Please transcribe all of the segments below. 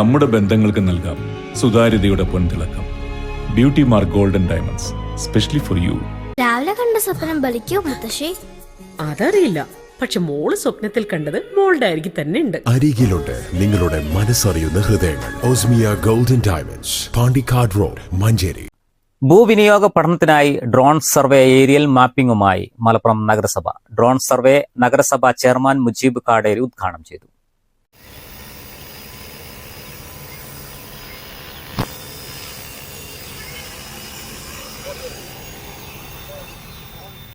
നമ്മുടെ ബന്ധങ്ങൾക്ക് നൽകാം. സുതാര്യതയുടെ പൊൻതിളക്കം. Beauty mark golden diamonds specially for you രാവിലെ കണ്ട സ്വപ്നം ബലിക്കോ മുത്തശ്ശി? അതറിയില്ല. പക്ഷെ മോൾ സ്വപ്നത്തിൽ കണ്ടത് മോളുടെ അരികിൽ തന്നെ ഉണ്ട്. അരികിലുണ്ട് നിങ്ങളുടെ മനസ്സറിയുന്ന ഹൃദയങ്ങൾ. Osmiya golden diamonds Pandikkad road Manjeri. ഭൂവിനിയോഗ പഠനത്തിനായി ഡ്രോൺ സർവേ ഏരിയൽ മാപ്പിംഗുമായി മലപ്പുറം നഗരസഭ. ഡ്രോൺ സർവേ നഗരസഭ ചെയർമാൻ മുജീബ് കാടേരി ഉദ്ഘാടനം ചെയ്തു.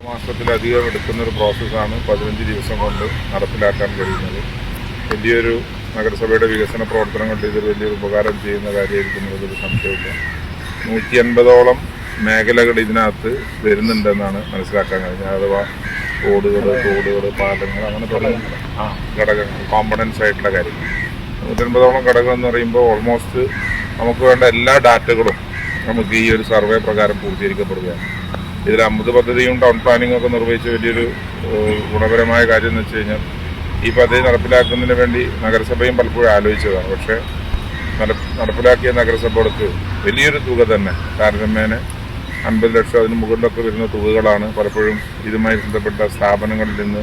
മാസത്തിലധികം എടുക്കുന്ന ഒരു പ്രോസസ്സാണ് പതിനഞ്ച് ദിവസം കൊണ്ട് നടപ്പിലാക്കാൻ കഴിയുന്നത്. വലിയൊരു നഗരസഭയുടെ വികസന പ്രവർത്തനങ്ങളിൽ ഇത് വലിയൊരു ഉപകാരം ചെയ്യുന്ന കാര്യമായിരിക്കും ഒരു സംശയമില്ല നൂറ്റി അൻപതോളം മേഖലകൾ ഇതിനകത്ത് വരുന്നുണ്ടെന്നാണ് മനസ്സിലാക്കാൻ കഴിഞ്ഞത്. അഥവാ റോഡുകൾ തോടുകൾ പാലങ്ങൾ അങ്ങനെ പല ഘടകങ്ങൾ കോമ്പണൻസ് ആയിട്ടുള്ള കാര്യങ്ങൾ. നൂറ്റൻപതോളം ഘടകം എന്ന് പറയുമ്പോൾ ഓൾമോസ്റ്റ് നമുക്ക് വേണ്ട എല്ലാ ഡാറ്റകളും നമുക്ക് ഈ ഒരു സർവേ പ്രകാരം പൂർത്തീകരിക്കപ്പെടുകയാണ് ഇതിൽ അമൃത് പദ്ധതിയും ടൗൺ പ്ലാനിങ്ങും ഒക്കെ നിർവഹിച്ച വലിയൊരു ഗുണപരമായ കാര്യം എന്ന് വെച്ച് കഴിഞ്ഞാൽ ഈ പദ്ധതി നടപ്പിലാക്കുന്നതിന് വേണ്ടി നഗരസഭയും പലപ്പോഴും ആലോചിച്ചതാണ് പക്ഷേ നട- നടപ്പിലാക്കിയ നഗരസഭകൾക്ക് വലിയൊരു തുക തന്നെ താരതമ്യേന അൻപത് ലക്ഷം അതിന് മുകളിലൊക്കെ വരുന്ന തുകകളാണ് പലപ്പോഴും ഇതുമായി ബന്ധപ്പെട്ട സ്ഥാപനങ്ങളിൽ നിന്ന്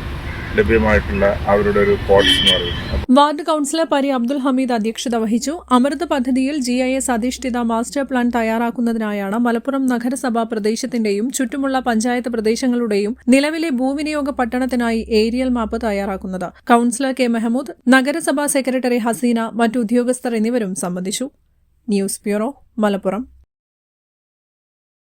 ലഭ്യമായിട്ടുള്ള അവരുടെ ഒരു കോട്സ് എന്ന് പറയുന്നത്. വാർഡ് കൗൺസിലർ പരി അബ്ദുൽ ഹമീദ് അധ്യക്ഷത വഹിച്ചു. അമൃത് പദ്ധതിയിൽ ജി ഐ എസ് അധിഷ്ഠിത മാസ്റ്റർ പ്ലാൻ തയ്യാറാക്കുന്നതിനായാണ് മലപ്പുറം നഗരസഭാ പ്രദേശത്തിന്റെയും ചുറ്റുമുള്ള പഞ്ചായത്ത് പ്രദേശങ്ങളുടെയും നിലവിലെ ഭൂവിനിയോഗ പട്ടണത്തിനായി ഏരിയൽ മാപ്പ് തയ്യാറാക്കുന്നത്. കൌൺസിലർ കെ മെഹമ്മൂദ് നഗരസഭാ സെക്രട്ടറി ഹസീന മറ്റു ഉദ്യോഗസ്ഥർ എന്നിവരും സംബന്ധിച്ചു. News bureau Malappuram.